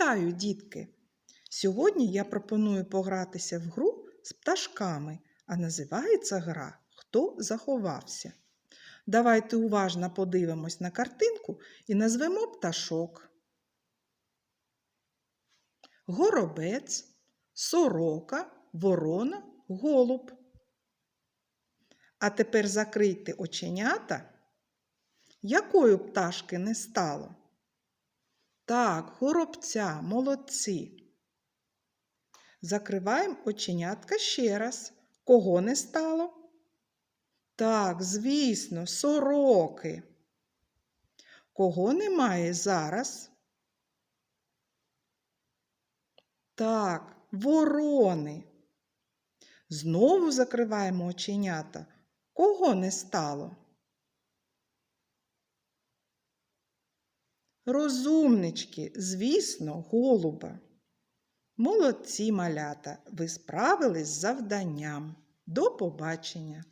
Вітаю, дітки! Сьогодні я пропоную погратися в гру з пташками, а називається гра Хто заховався. Давайте уважно подивимось на картинку і назвемо пташок. Горобець, сорока, ворона, голуб. А тепер закрийте оченята. Якою пташки не стало? Так, горобця, молодці. Закриваємо оченятка ще раз. Кого не стало? Так, звісно, сороки. Кого немає зараз? Так, ворони. Знову закриваємо оченята. Кого не стало? Розумнички, звісно, голуба. Молодці малята, ви справились з завданням. До побачення!